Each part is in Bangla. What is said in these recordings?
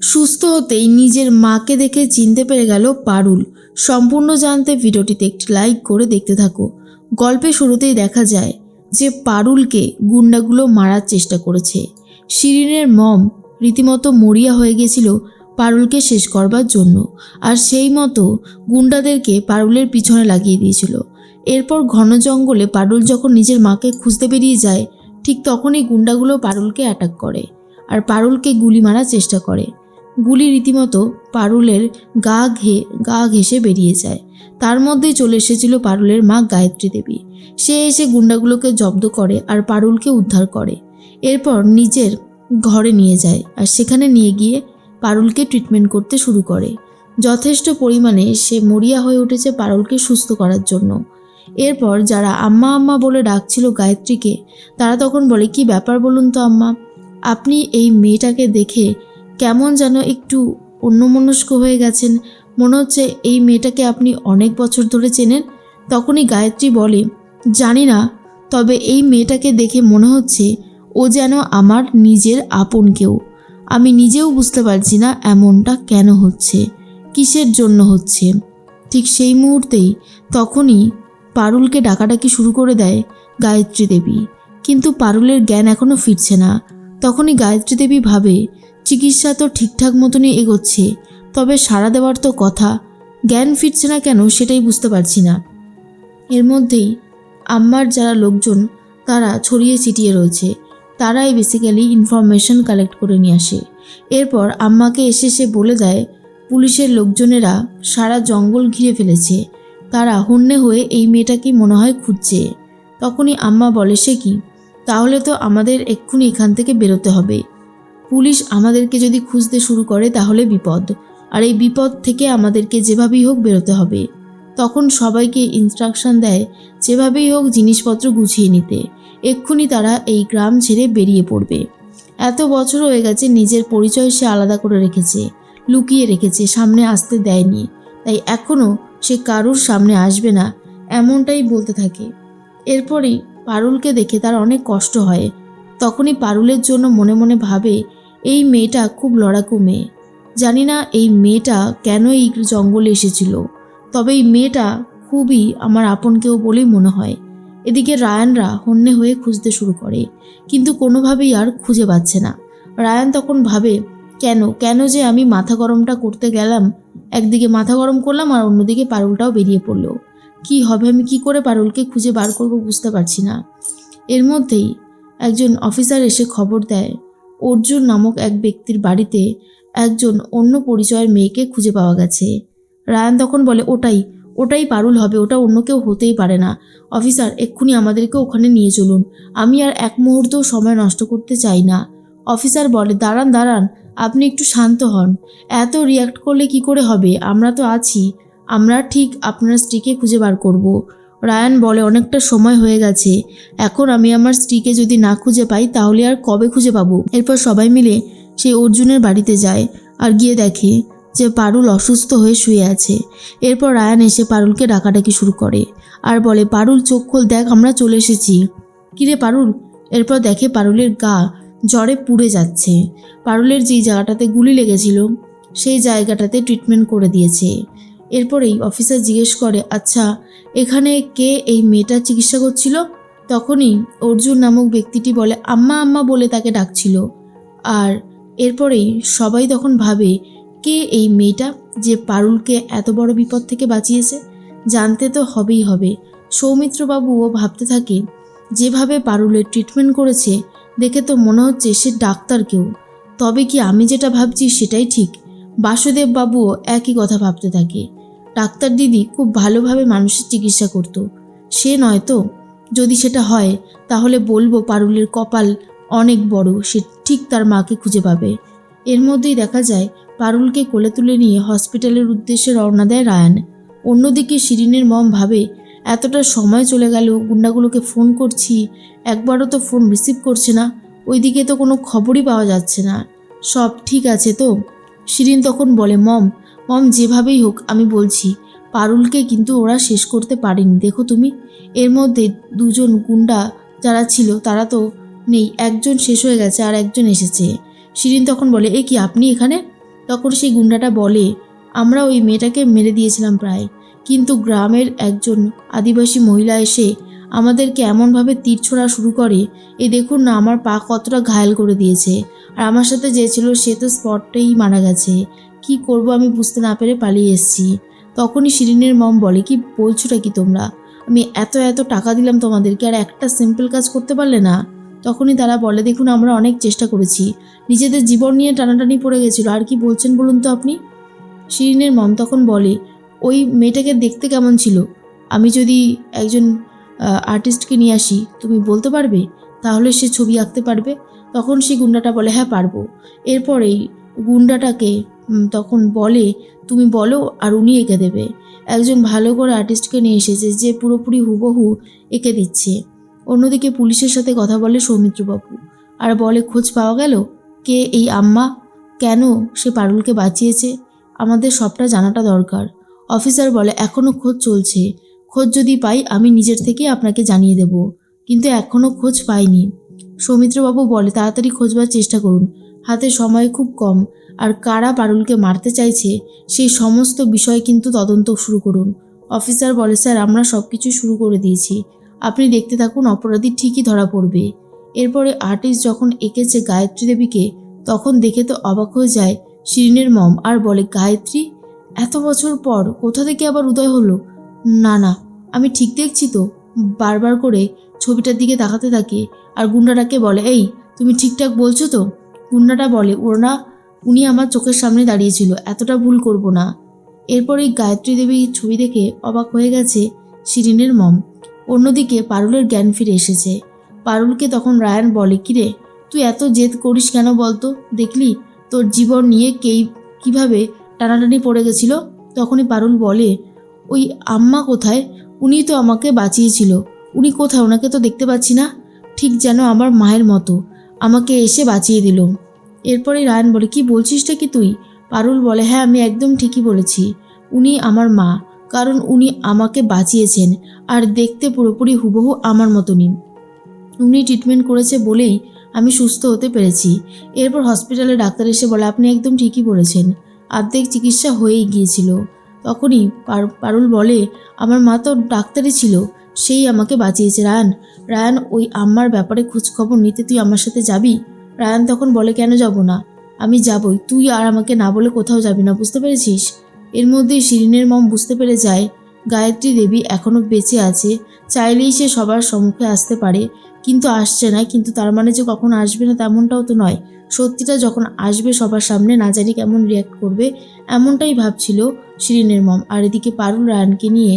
সুস্থ হতেই নিজের মাকে দেখে চিনতে পেরে গেল পারুল। সম্পূর্ণ জানতে ভিডিওটিতে একটি লাইক করে দেখতে থাকো। গল্পে শুরুতেই দেখা যায় যে পারুলকে গুন্ডাগুলো মারার চেষ্টা করেছে। শিরিনের মম রীতিমতো মরিয়া হয়ে গেছিল পারুলকে শেষ করবার জন্য আর সেই মতো গুন্ডাদেরকে পারুলের পিছনে লাগিয়ে দিয়েছিল। এরপর ঘন জঙ্গলে পারুল যখন নিজের মাকে খুঁজতে বেরিয়ে যায়, ঠিক তখনই গুন্ডাগুলো পারুলকে অ্যাটাক করে আর পারুলকে গুলি মারার চেষ্টা করে। গুলি রীতিমতো পারুলের গা ঘে, গা ঘেসে বেরিয়ে যায়। তার মধ্যেই চলে এসেছিল পারুলের মা গায়ত্রী দেবী। সে এসে গুন্ডাগুলোকে জব্দ করে আর পারুলকে উদ্ধার করে। এরপর নিজের ঘরে নিয়ে যায় আর সেখানে নিয়ে গিয়ে পারুলকে ট্রিটমেন্ট করতে শুরু করে। যথেষ্ট পরিমাণে সে মরিয়া হয়ে উঠেছে পারুলকে সুস্থ করার জন্য। এরপর যারা আম্মা আম্মা বলে ডাকছিল গায়ত্রীকে, তারা তখন বলে, কি ব্যাপার বলুন তো আম্মা? আপনি এই মেয়েটাকে দেখে কেমন যেন একটু অন্যমনস্ক হয়ে গেছেন। মনে হচ্ছে এই মেয়েটাকে আপনি অনেক বছর ধরে চেনেন। তখনই গায়ত্রী বলে, জানি না, তবে এই মেয়েটাকে দেখে মনে হচ্ছে ও যেন আমার নিজের আপন কেউ। আমি নিজেও বুঝতে পারছি না এমনটা কেন হচ্ছে, কিসের জন্য হচ্ছে। ঠিক সেই মুহূর্তেই তখনই পারুলকে ডাকাডাকি শুরু করে দেয় গায়ত্রী দেবী। কিন্তু পারুলের জ্ঞান এখনও ফিরছে না। তখনই গায়ত্রী দেবী ভাবে চিকিৎসা তো ঠিকঠাক মতনই এগোচ্ছে, তবে সাড়া দেওয়ার তো কথা। জ্ঞান ফিরছে না কেন সেটাই বুঝতে পারছি না। এর মধ্যেই আম্মার যারা লোকজন, তারা ছড়িয়ে ছিটিয়ে রয়েছে। তারাই বেসিক্যালি ইনফরমেশন কালেক্ট করে নিয়ে আসে। এরপর আম্মাকে এসে সে বলে দেয়, পুলিশের লোকজনেরা সারা জঙ্গল ঘিরে ফেলেছে। তারা হন্যে হয়ে এই মেয়েটাকে মনে হয় খুঁজছে। তখনই আম্মা বলে, সে কি? তাহলে তো আমাদের এক্ষুনি এখান থেকে বেরোতে হবে। পুলিশ আমাদেরকে যদি খুঁজতে শুরু করে তাহলে বিপদ। আর এই বিপদ থেকে আমাদেরকে যেভাবেই হোক বেরোতে হবে। তখন সবাইকে ইনস্ট্রাকশন দেয় যেভাবেই হোক জিনিসপত্র গুছিয়ে নিতে। এক্ষুনি তারা এই গ্রাম ছেড়ে বেরিয়ে পড়বে। এত বছর হয়ে গেছে নিজের পরিচয় সে আলাদা করে রেখেছে, লুকিয়ে রেখেছে, সামনে আসতে দেয়নি। তাই এখনও সে কারুর সামনে আসবে না, এমনটাই বলতে থাকে। এরপরেই পারুলকে দেখে তার অনেক কষ্ট হয়। তখনই পারুলের জন্য মনে মনে ভাবে এই মেয়েটা খুব লড়াকু মেয়ে। জানি না এই মেয়েটা কেন এই জঙ্গলে এসেছিল। তবে এই মেয়েটা খুবই আমার আপন কেউ বলেই মনে হয়। এদিকে রায়ানরা হন্যে হয়ে খুঁজতে শুরু করে, কিন্তু কোনোভাবেই আর খুঁজে পাচ্ছে না। রায়ান তখন ভাবে, কেন? কেন যে আমি মাথা গরমটা করতে গেলাম, একদিকে মাথা গরম করলাম আর অন্যদিকে পারুলটাও বেরিয়ে পড়ল। কি হবে? আমি কি করে পারুলকে খুঁজে বার করব বুঝতে পারছি না। এর মধ্যেই একজন অফিসার এসে খবর দেয় অর্জুন নামক এক ব্যক্তির বাড়িতে একজন অন্য পরিচয়ের মেয়েকে খুঁজে পাওয়া গেছে। রায়ান তখন বলে, ওটাই ওটাই পারুল হবে, ওটা অন্য কেউ হতেই পারে না। অফিসার, এক্ষুনি আমাদেরকে ওখানে নিয়ে চলুন। আমি আর এক মুহূর্তও সময় নষ্ট করতে চাই না। অফিসার বলে, দাঁড়ান দাঁড়ান, আপনি একটু শান্ত হন। এত রিয়াক্ট করলে কি করে হবে? আমরা তো আছি। আমরা ঠিক আপনার স্ত্রীকে খুঁজে বার করব। রায়ান বলে, অনেকটা সময় হয়ে গেছে। এখন আমি আমার স্ত্রীকে যদি না খুঁজে পাই, তাহলে আর কবে খুঁজে পাবো? এরপর সবাই মিলে সেই অর্জুনের বাড়িতে যায় আর গিয়ে দেখে যে পারুল অসুস্থ হয়ে শুয়ে আছে। এরপর রায়ান এসে পারুলকে ডাকাডাকি শুরু করে আর বলে, পারুল, চোখ খোল, দেখ, আমরা চলে এসেছি। কিরে পারুল? এরপর দেখে পারুলের গা জ্বরে পুড়ে যাচ্ছে। পারুলের যেই জায়গাটাতে গুলি লেগেছিল, সেই জায়গাটাতে ট্রিটমেন্ট করে দিয়েছে। এরপরেই অফিসার জিজ্ঞেস করে আচ্ছা এখানে কে এই মেয়েটার চিকিৎসা করছিল? তখনই অর্জুন নামক ব্যক্তিটি বলে, আম্মা আম্মা বলে তাকে ডাকছিল। আর এরপরেই সবাই তখন ভাবে, কে এই মেয়েটা যে পারুলকে এত বড় বিপদ থেকে বাঁচিয়েছে? জানতে তো হবেই হবে। সৌমিত্রবাবুও ভাবতে থাকে, যেভাবে পারুলের ট্রিটমেন্ট করেছে, দেখে তো মনে হচ্ছে সে ডাক্তার কেউ। তবে কি আমি যেটা ভাবছি সেটাই ঠিক? বাসুদেব বাবুও একই কথা ভাবতে থাকে। ডাক্তার দিদি খুব ভালোভাবে মানুষের চিকিৎসা করত। সে নয় তো? যদি সেটা হয়, তাহলে বলব পারুলের কপাল অনেক বড়, সে ঠিক তার মাকে খুঁজে পাবে। এর মধ্যেই দেখা যায়, পারুলকে কোলে তুলে নিয়ে হসপিটালের উদ্দেশ্যে রওনা দেয় রায়ান। অন্যদিকে শিরিনের মম ভাবে, এতটা সময় চলে গেল, গুন্ডাগুলোকে ফোন করছি, একবারও তো ফোন রিসিভ করছে না, ওইদিকে তো কোনো খবরই পাওয়া যাচ্ছে না। সব ঠিক আছে তো? শিরিন তখন বলে, মম মম যেভাবেই হোক, আমি বলছি, পারুলকে কিন্তু ওরা শেষ করতে পারেনি। দেখো তুমি, এর মধ্যে দুজন গুন্ডা যারা ছিল, তারা তো নেই, একজন শেষ হয়ে গেছে আর একজন এসেছে। শিরিন তখন বলে, এ কি, আপনি এখানে? তখন সেই গুন্ডাটা বলে, আমরা ওই মেয়েটাকে মেরে দিয়েছিলাম প্রায়। কিন্তু গ্রামের একজন আদিবাসী মহিলা এসে আমাদেরকে এমনভাবে তীর ছোড়া শুরু করে, এ দেখুন না, আমার পা কতটা ঘায়েল করে দিয়েছে। আর আমার সাথে যে ছিল, সে তো স্পটেই মারা গেছে। কি করব আমি বুঝতে না পেরে পালিয়ে এসেছি। তখনই শিরিনের মম বলে, কি বলছোটা কি তোমরা? আমি এত এত টাকা দিলাম তোমাদেরকে, আর একটা সিম্পল কাজ করতে পারলে না? তখনই তারা বলে, দেখুন, আমরা অনেক চেষ্টা করেছি। নিজেদের জীবন নিয়ে টানাটানি পড়ে গেছিল, আর কি বলছেন বলুন তো আপনি? শিরিনের মম তখন বলে, ওই মেয়েটাকে দেখতে কেমন ছিল? আমি যদি একজন আর্টিস্টকে নিয়ে আসি, তুমি বলতে পারবে? তাহলে সে ছবি আঁকতে পারবে? তখন সেই গুন্ডাটা বলে হ্যাঁ পারব। এরপরেই গুন্ডাটাকে তখন বলে, তুমি বলো আর উনি এঁকে দেবে। একজন ভালো করে আর্টিস্টকে নিয়ে এসেছে যে পুরোপুরি হুবহু এঁকে দিচ্ছে। অন্যদিকে পুলিশের সাথে কথা বলে সৌমিত্রবাবু। আর বলে, খোঁজ পাওয়া গেল? কে এই আম্মা? কেন সে পারুলকে বাঁচিয়েছে? আমাদের সবটা জানাটা দরকার। অফিসার বলে এখনও খোঁজ চলছে। খোঁজ যদি পাই, আমি নিজের থেকে আপনাকে জানিয়ে দেব। কিন্তু এখনও খোঁজ পাইনি। সৌমিত্রবাবু বলে, তাড়াতাড়ি খোঁজবার চেষ্টা করুন। হাতে সময় খুব কম। আর কারা পারুলকে মারতে চাইছে, সেই সমস্ত বিষয় কিন্তু তদন্ত শুরু করুন। অফিসার বলে, স্যার, আমরা সব কিছু শুরু করে দিয়েছি। আপনি দেখতে থাকুন, অপরাধী ঠিকই ধরা পড়বে। এরপরে আর্টিস্ট যখন এঁকেছে গায়ত্রী দেবীকে, তখন দেখে তো অবাক হয়ে যায় শিরিনের মম। আর বলে, গায়ত্রী, এত বছর পর কোথা থেকে আবার উদয় হলো? না না, আমি ঠিক দেখছি তো। বারবার করে ছবিটার দিকে তাকাতে থাকে। আর গুন্ডাটাকে বলে, এই, তুমি ঠিকঠাক বলছো তো? গুন্ডাটা বলে ওরা উনি আমার চোখের সামনে দাঁড়িয়েছিল, এতটা ভুল করব না। এরপরে গায়ত্রী দেবীর ছবি দেখে অবাক হয়ে গেছে শিরিনের মম। অন্যদিকে পারুলের জ্ঞান ফিরে এসেছে। পারুলকে তখন রায়ান বলে, কিরে, তুই এত জেদ করিস কেন বলতো? দেখলি, তোর জীবন নিয়ে কেই, কীভাবে টানাটানি পড়ে গেছিল? তখনই পারুল বলে, ওই আম্মা কোথায়? উনি তো আমাকে বাঁচিয়েছিল। উনি কোথায়? ওনাকে তো দেখতে পাচ্ছি না। ঠিক যেন আমার মায়ের মতো। আমাকে এসে বাঁচিয়ে দিল। এরপরে রায়ন বলে, কি বলছিসটা কি তুই? পারুল বলে হ্যাঁ আমি একদম ঠিকই বলেছি। উনি আমার মা, কারণ উনি আমাকে বাঁচিয়েছেন, আর দেখতে পুরোপুরি হুবহু আমার মতনই। উনি ট্রিটমেন্ট করেছে বলেই আমি সুস্থ হতে পেরেছি। এরপর হসপিটালে ডাক্তার এসে বলে, আপনি একদম ঠিকই বলেছেন। আর্ধেক চিকিৎসা হয়েই গিয়েছিল। তখনই পারুল বলে, আমার মা তো ডাক্তারই ছিল। সেই আমাকে বাঁচিয়েছে, রায়ান। রায়ান, ওই আম্মার ব্যাপারে খোঁজখবর নিতে তুই আমার সাথে যাবি? রায়ান তখন বলে, কেন যাব না? আমি যাবই। তুই আর আমাকে না বলে কোথাও যাবি না, বুঝতে পেরেছিস? এর মধ্যেই শিরিনের মম বুঝতে পেরে যায়, গায়ত্রী দেবী এখনও বেঁচে আছে। চাইলেই সে সবার সম্মুখে আসতে পারে, কিন্তু আসছে না। কিন্তু তার মানে যে কখন আসবে না তেমনটাও তো নয়। সত্যিটা যখন আসবে সবার সামনে, না জানি কেমন রিয়াক্ট করবে, এমনটাই ভাবছিল শিরিনের মম। আর এদিকে পারুল রায়ানকে নিয়ে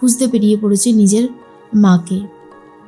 খুঁজতে পেরিয়ে পড়েছে নিজের মাকে